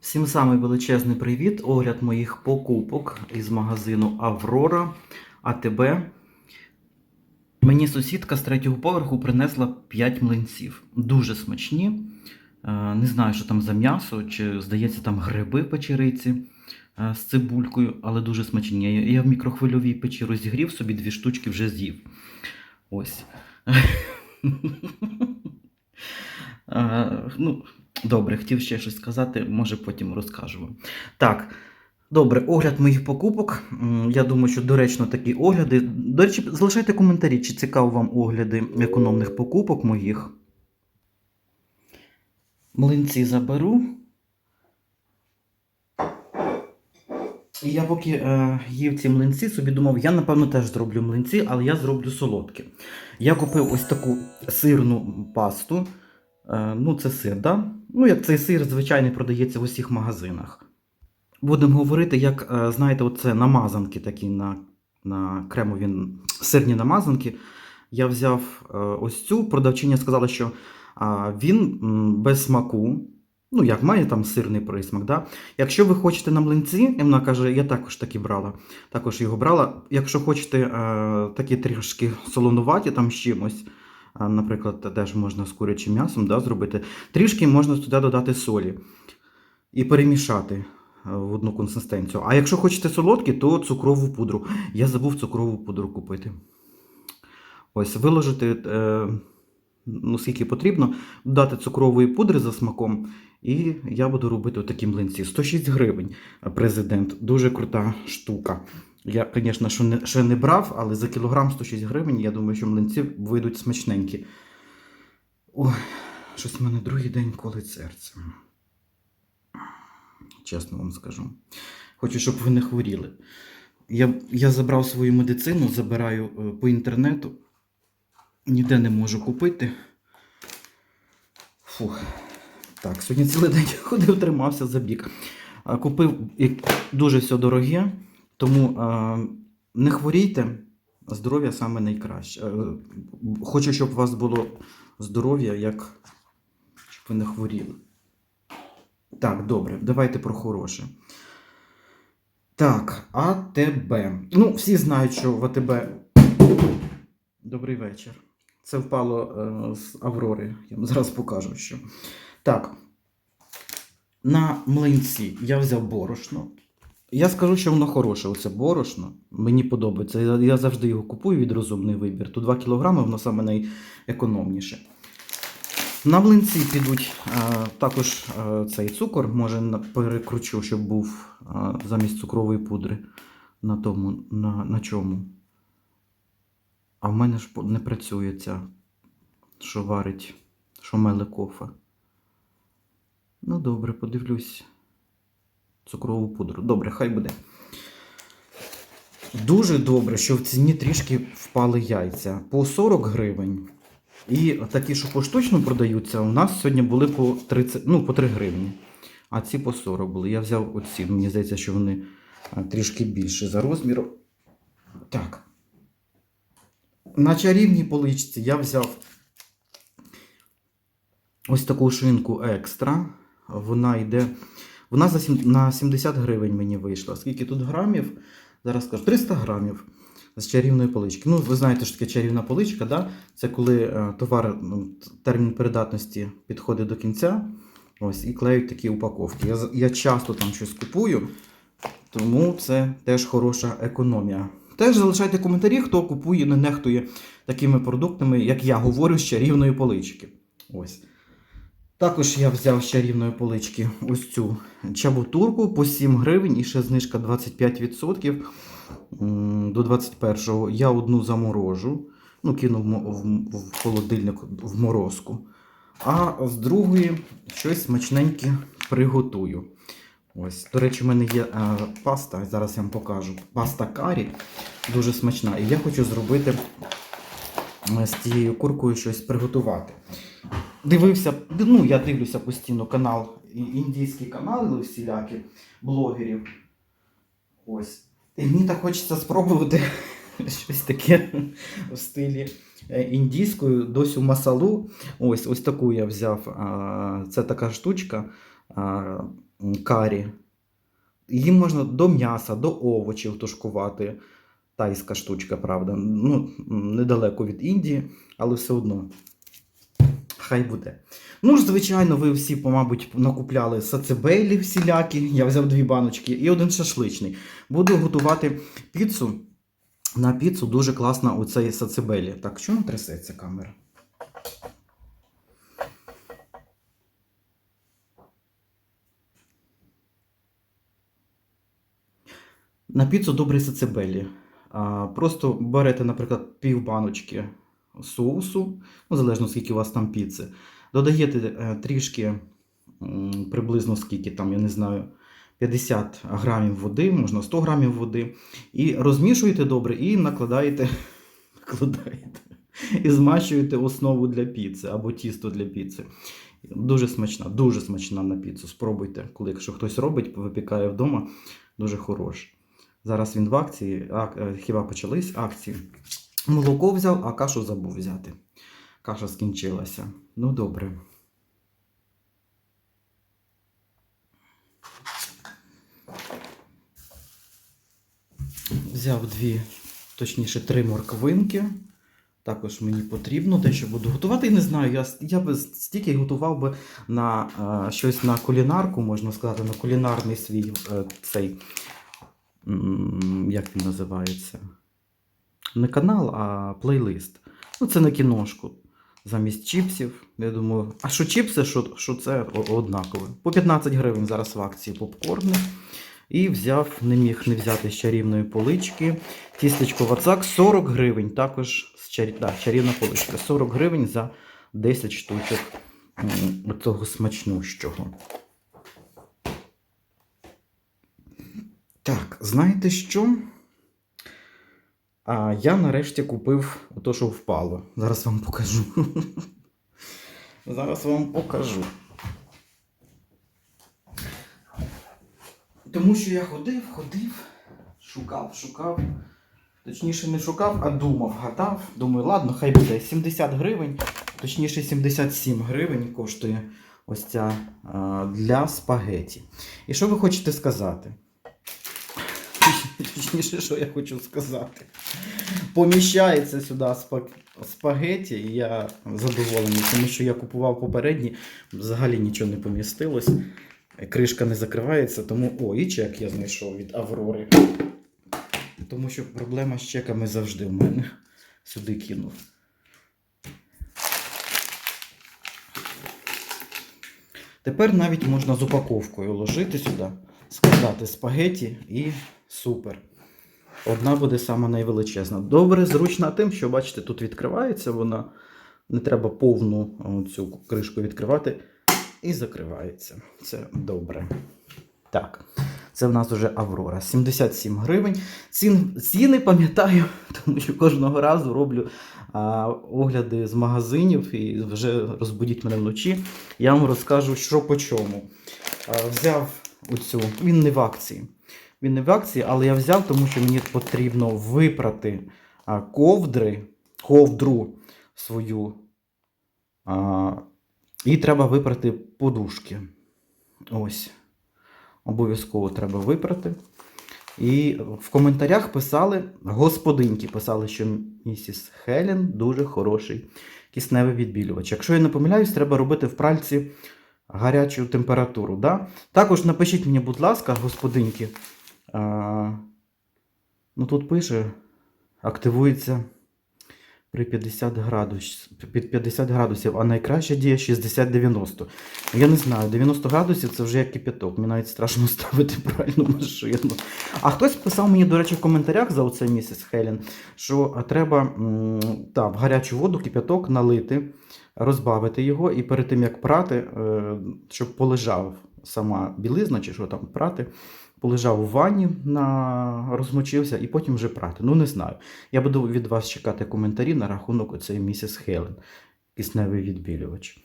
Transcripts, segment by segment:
Всім самий величезний привіт. Огляд моїх покупок із магазину Аврора АТБ. Мені сусідка з третього поверху принесла 5 млинців. Дуже смачні. Е, Не знаю, що там за м'ясо, чи здається, там гриби печериці е, з цибулькою, але дуже смачні. Я- в мікрохвильовій печі розігрів собі дві штучки вже з'їв. Ось. Е, Ну, добре, хотів ще щось сказати, може потім розкажу вам. Так, добре, огляд моїх покупок. Я думаю, що доречно такі огляди. До речі, залишайте коментарі, чи цікаво вам огляди економних покупок моїх. Млинці заберу. І я поки е, їв ці млинці, собі думав, я напевно теж зроблю млинці, але я зроблю солодкі. Я купив ось таку сирну пасту. Е, ну, це сир, да? Ну, як цей сир звичайний продається в усіх магазинах. Будемо говорити, як, е, знаєте, оце намазанки такі на, на кремові сирні намазанки. Я взяв е, ось цю, продавчиня сказала, що він без смаку. Ну, як має там сирний присмак, да? Якщо ви хочете на млинці, і вона каже, я також такі брала, також його брала. Якщо хочете е, такі трішки солонуваті там з чимось, Наприклад, теж можна з курячим м'ясом да, зробити. Трішки можна туди додати солі і перемішати е, в одну консистенцію. А якщо хочете солодкі, то цукрову пудру. Я забув цукрову пудру купити. Ось, виложити, е, ну, скільки потрібно, додати цукрової пудри за смаком. І я буду робити такі млинці. 106 гривень президент. Дуже крута штука. Я, звісно, що не, ще не брав, але за кілограм 106 гривень, я думаю, що млинці вийдуть смачненькі. Ой, щось в мене другий день колить серце. Чесно вам скажу. Хочу, щоб ви не хворіли. Я, я забрав свою медицину, забираю е, по інтернету. Ніде не можу купити. Фух. Так, сьогодні цілий день ходив, тримався за бік. Купив дуже все дороге. Тому не хворійте, здоров'я саме найкраще. Е, хочу, щоб у вас було здоров'я, як щоб ви не хворіли. Так, добре, давайте про хороше. Так, АТБ. Ну, всі знають, що в АТБ. Добрий вечір. Це впало е, з Аврори. Я вам зараз покажу, що. Так. На млинці я взяв борошно. Я скажу, що воно хороше, оце борошно. Мені подобається. Я, завжди його купую від розумний вибір. Тут 2 кг, воно саме найекономніше. На млинці підуть а, також а, цей цукор, може перекручу, щоб був а, замість цукрової пудри. На тому, на, на чому. А в мене ж не працює ця, що варить, що меле кофе. Ну, добре, подивлюсь цукрову пудру. Добре, хай буде. Дуже добре, що в ціні трішки впали яйця. По 40 гривень. І такі, що поштучно продаються, у нас сьогодні були по 30, ну, по 3 гривні. А ці по 40 були. Я взяв оці. Мені здається, що вони трішки більше за розміром. Так. На чарівній поличці я взяв ось таку шинку екстра. Вона йде. Вона за сім- на 70 гривень мені вийшла. Скільки тут грамів? Зараз скажу, 300 грамів з чарівної полички. Ну, ви знаєте, що таке чарівна поличка, да? це коли е, товар, ну, термін передатності підходить до кінця. Ось, і клеють такі упаковки. Я, я часто там щось купую, тому це теж хороша економія. Теж залишайте коментарі, хто купує, не нехтує такими продуктами, як я говорю, з чарівної полички. Ось. Також я взяв з чарівної полички ось цю чабутурку по 7 гривень і ще знижка 25% до 21-го. Я одну заморожу, ну, кину в, холодильник в морозку. А з другої щось смачненьке приготую. Ось, до речі, в мене є е, паста, зараз я вам покажу. Паста карі дуже смачна. І я хочу зробити е, з цією куркою щось приготувати. Дивився, ну я дивлюся постійно канал, індійські канали всілякі блогерів. Ось. І мені так хочеться спробувати щось таке в стилі е, індійською, досю масалу. Ось, ось таку я взяв. Це така штучка. Карі. Їм можна до м'яса, до овочів тушкувати. Тайська штучка, правда. Ну, недалеко від Індії, але все одно. Хай буде. Ну ж, звичайно, ви всі, мабуть, накупляли сацебейлі всілякі. Я взяв дві баночки і один шашличний. Буду готувати піцу. На піцу дуже класна оцей сацебелі. Так, чому трясеться камера? На піцу добрий сацебелі. Просто берете, наприклад, пів баночки соусу, ну, залежно скільки у вас там піци. Додаєте е, трішки, приблизно скільки там, я не знаю, 50 грамів води, можна 100 грамів води. І розмішуєте добре і накладаєте, накладаєте і змащуєте основу для піци або тісто для піци. Дуже смачна, дуже смачна на піцу. Спробуйте, коли якщо хтось робить, випікає вдома, дуже хорош. Зараз він в акції, а, е, хіба почались акції. Молоко взяв, а кашу забув взяти. Каша скінчилася. Ну, добре. Взяв дві, точніше, три морквинки. Також мені потрібно те, що буду готувати. І не знаю, я, я би стільки готував би на е, щось на кулінарку, можна сказати, на кулінарний свій е, цей. Як він називається? Не канал, а плейлист. Ну, це на кіношку. Замість чіпсів. Я думаю, а що чіпси, що, що це однакове. По 15 гривень зараз в акції попкорни. І взяв, не міг не взяти з чарівної полички. Тістечко Вацак 40 гривень. Також з чар... да, чарівна поличка. 40 гривень за 10 штучок цього смачнущого. Так, знаєте що? А я нарешті купив ото, що впало. Зараз вам покажу. Зараз вам покажу. Тому що я ходив, ходив, шукав, шукав. Точніше, не шукав, а думав, гадав. Думаю, ладно, хай буде 70 гривень, точніше 77 гривень коштує ось ця а, для спагеті. І що ви хочете сказати? Точніше, що я хочу сказати. Поміщається сюди спа- спагеті, і я задоволений, тому що я купував попередні, взагалі нічого не помістилось. Кришка не закривається, тому. О, і чек я знайшов від Аврори. Тому що проблема з чеками завжди в мене. Сюди кинув. Тепер навіть можна з упаковкою ложити сюди, складати спагеті і супер. Одна буде сама найвеличезна. Добре, зручна тим, що бачите, тут відкривається вона. Не треба повну цю кришку відкривати. І закривається. Це добре. Так, це в нас вже Аврора. 77 гривень. Цін, ціни пам'ятаю, тому що кожного разу роблю а, огляди з магазинів і вже розбудіть мене вночі. Я вам розкажу, що по чому. А, взяв оцю, він не в акції. Він не в акції, але я взяв, тому що мені потрібно випрати ковдри, ковдру свою. А, і треба випрати подушки. Ось. Обов'язково треба випрати. І в коментарях писали, господинки писали, що місіс Хелен дуже хороший кисневий відбілювач. Якщо я не помиляюсь, треба робити в пральці гарячу температуру. Да? Також напишіть мені, будь ласка, господинки. А, ну тут пише, активується при 50 градусів, під 50 градусів, а найкраща діє 60-90. Я не знаю, 90 градусів це вже як кипяток. Мені навіть страшно ставити пральну машину. А хтось писав мені, до речі, в коментарях за оце місіс Хелен, що треба та, в гарячу воду кипяток налити, розбавити його, і перед тим як прати, е, щоб полежав сама білизна, чи що там прати, полежав у ванні, на... розмочився і потім вже прати. Ну, не знаю. Я буду від вас чекати коментарі на рахунок оцеї місіс Хелен, кисневий відбілювач.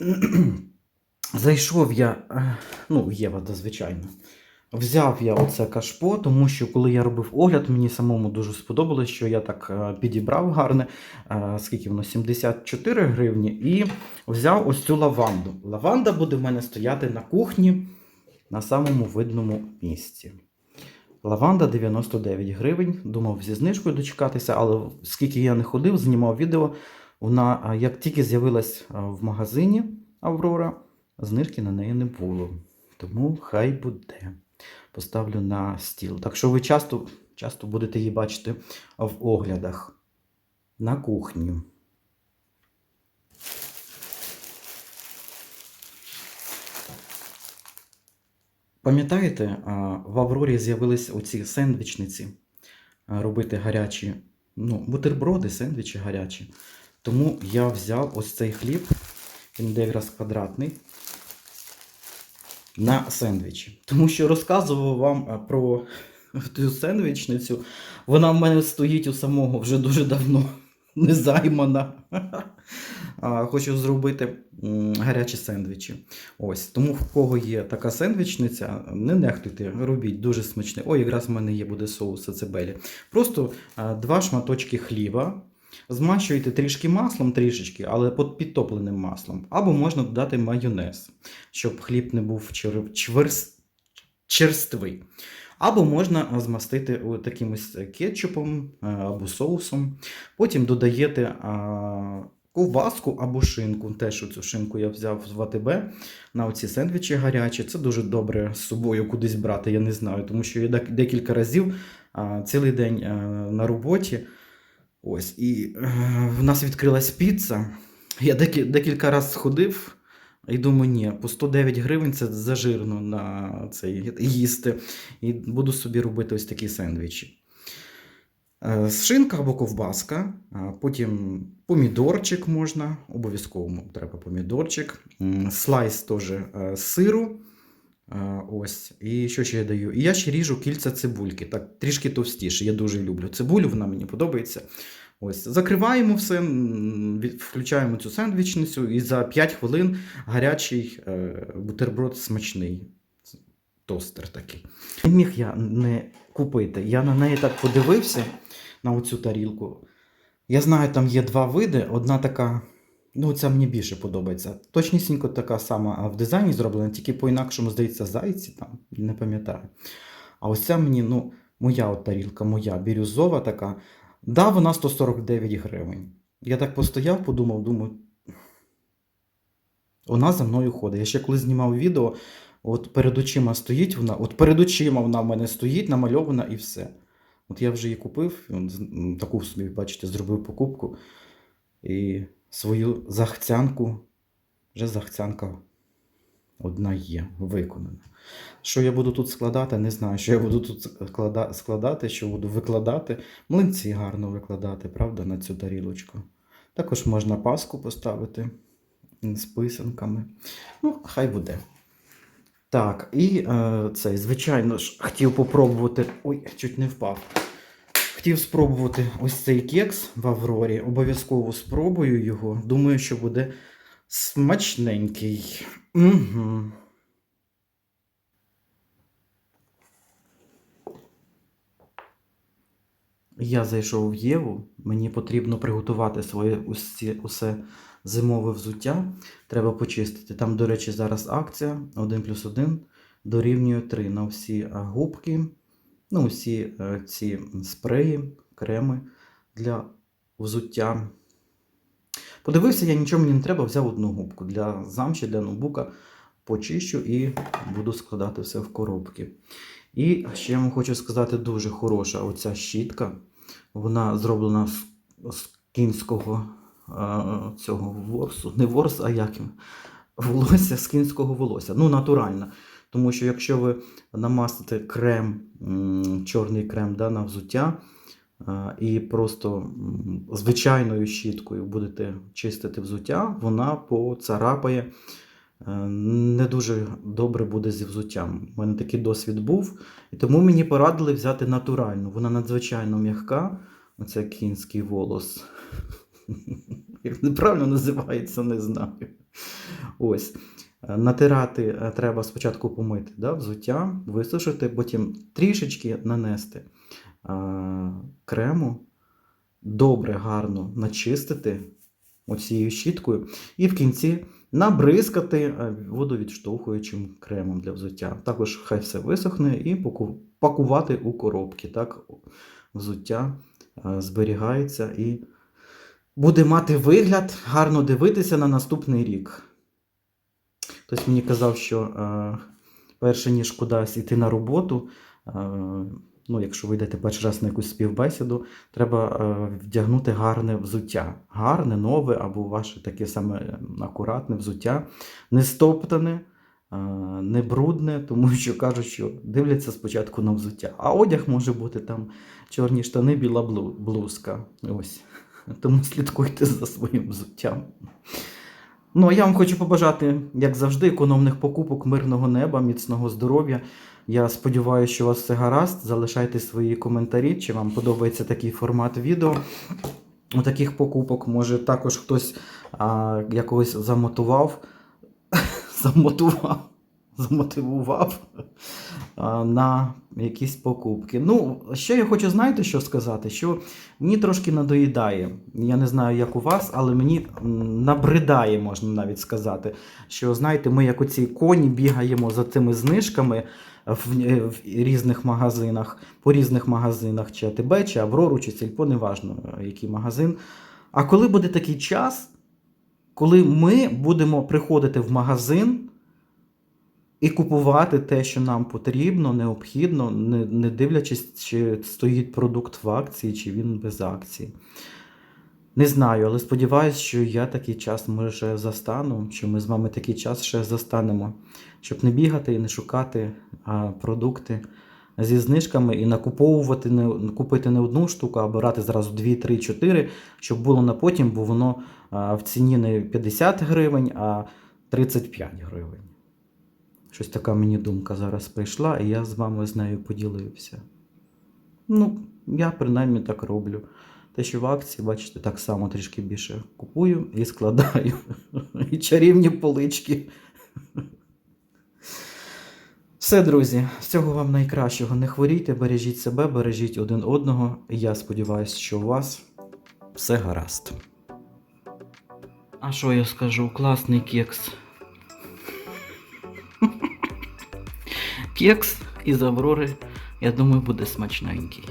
Зайшов я, е, ну, Єва, звичайно. Взяв я оце кашпо, тому що коли я робив огляд, мені самому дуже сподобалось, що я так е, підібрав гарне, е, скільки воно 74 гривні, і взяв ось цю лаванду. Лаванда буде в мене стояти на кухні на самому видному місці. Лаванда 99 гривень. Думав зі знижкою дочекатися, але скільки я не ходив, знімав відео. Вона, як тільки з'явилась в магазині Аврора, знижки на неї не було. Тому хай буде. Поставлю на стіл. Так що ви часто, часто будете її бачити в оглядах на кухні. Пам'ятаєте, в Аврорі з'явились оці сендвічниці робити гарячі, ну, бутерброди, сендвічі гарячі. Тому я взяв ось цей хліб, він якраз квадратний, на сендвічі. Тому що розказував вам про ту сендвічницю. Вона в мене стоїть у самого вже дуже давно не займана. А, Хочу зробити гарячі сендвічі. Ось, тому в кого є така сендвічниця, не нехтуйте, робіть дуже смачне. Ой, якраз в мене є буде соус ацебелі. Просто два шматочки хліба. Змащуєте трішки маслом, трішечки, але під підтопленим маслом. Або можна додати майонез, щоб хліб не був чер... чверс... черствий. Або можна змастити о, таким ось кетчупом або соусом. Потім додаєте ковбаску або шинку. Теж цю шинку я взяв з ВТБ на оці сендвічі гарячі. Це дуже добре з собою кудись брати, я не знаю, тому що я декілька разів цілий день на роботі. Ось, і е, в нас відкрилась піца. Я декі, декілька разів сходив і думаю, ні, по 109 гривень це зажирно на цей їсти. І буду собі робити ось такі сендвічі. Е, Шинка або ковбаска, потім помідорчик можна, обов'язково треба помідорчик, слайс теж е, сиру. Е, Ось, і що ще я даю? І я ще ріжу кільця цибульки, так трішки товстіше. Я дуже люблю цибулю, вона мені подобається. Ось, закриваємо все, включаємо цю сендвічницю, і за 5 хвилин гарячий е, бутерброд смачний. Тостер такий. Не міг я не купити. Я на неї так подивився на оцю тарілку. Я знаю, там є два види. Одна така, ну, ця мені більше подобається. Точнісінько така сама в дизайні зроблена, тільки по-інакшому, здається, зайці там, не пам'ятаю. А ось ця мені, ну, моя от тарілка, моя бірюзова така. Да, вона 149 гривень. Я так постояв, подумав, думаю. Вона за мною ходить. Я ще коли знімав відео, от перед очима стоїть вона, от перед очима вона в мене стоїть, намальована і все. От я вже її купив, таку собі, бачите, зробив покупку. І свою захцянку, вже захцянка одна є, виконана. Що я буду тут складати, не знаю, що я буду тут складати, що буду викладати. Млинці гарно викладати, правда, на цю тарілочку. Також можна паску поставити з писанками. Ну, хай буде. Так, і е, цей, звичайно ж, хотів попробувати. Ой, чуть не впав. Хотів спробувати ось цей кекс в Аврорі. Обов'язково спробую його. Думаю, що буде смачненький. Угу. Я зайшов в Єву. Мені потрібно приготувати своє усі, усе зимове взуття. Треба почистити. Там, до речі, зараз акція 1 плюс 1 дорівнює 3 на всі губки, ну, всі е, ці спреї, креми для взуття. Подивився, я нічого мені не треба, взяв одну губку для замші, для ноутбука. Почищу і буду складати все в коробки. І ще я вам хочу сказати, дуже хороша оця щітка. Вона зроблена з, з кінського а, цього ворсу. Не ворс, а як? Волосся з кінського волосся. Ну, натурально. Тому що якщо ви намастите крем, чорний крем да, на взуття, і просто звичайною щіткою будете чистити взуття, вона поцарапає. е, Не дуже добре буде зі взуттям. У мене такий досвід був. І тому мені порадили взяти натуральну. Вона надзвичайно м'яка. Оце кінський волос. Як неправильно називається, не знаю. Ось. Е, Натирати е, треба спочатку помити да, взуття, висушити, потім трішечки нанести е, крему, добре, гарно начистити оцією щіткою, і в кінці набризкати водовідштовхуючим кремом для взуття. Також хай все висохне і пакувати у коробки. Так взуття зберігається і буде мати вигляд, гарно дивитися на наступний рік. Хтось мені казав, що е, перше ніж кудись йти на роботу, е, ну, якщо ви йдете перший раз на якусь співбесіду, треба е, вдягнути гарне взуття. Гарне, нове або ваше таке саме акуратне взуття, не стоптане, не брудне, тому що кажуть, що дивляться спочатку на взуття. А одяг може бути там чорні штани, біла блузка. Ось. Тому слідкуйте за своїм взуттям. Ну, а я вам хочу побажати, як завжди, економних покупок, мирного неба, міцного здоров'я. Я сподіваюся, що у вас все гаразд. Залишайте свої коментарі, чи вам подобається такий формат відео. У таких покупок, може, також хтось а, якогось замотував, замотував, замотивував на якісь покупки. Ну, що я хочу, знаєте, що сказати? Що мені трошки надоїдає. Я не знаю, як у вас, але мені набридає, можна навіть сказати. Що, знаєте, ми як оці коні бігаємо за цими знижками в, в різних магазинах, по різних магазинах, чи АТБ, чи Аврору, чи Сільпо, неважно, який магазин. А коли буде такий час, коли ми будемо приходити в магазин і купувати те, що нам потрібно, необхідно, не, не дивлячись, чи стоїть продукт в акції, чи він без акції. Не знаю, але сподіваюся, що я такий час може застану, що ми з вами такий час ще застанемо, щоб не бігати і не шукати а, продукти зі знижками і накуповувати не купити не одну штуку, а брати зразу 2, 3, 4, щоб було на потім, бо воно а, в ціні не 50 гривень, а 35 гривень. Щось така мені думка зараз прийшла, і я з вами з нею поділився. Ну, я принаймні так роблю. Те, що в акції, бачите, так само трішки більше купую і складаю. І чарівні полички. Все, друзі, всього вам найкращого. Не хворійте, бережіть себе, бережіть один одного. Я сподіваюся, що у вас все гаразд. А що я скажу? Класний кекс. Кекс із Аврори, я думаю, буде смачненький.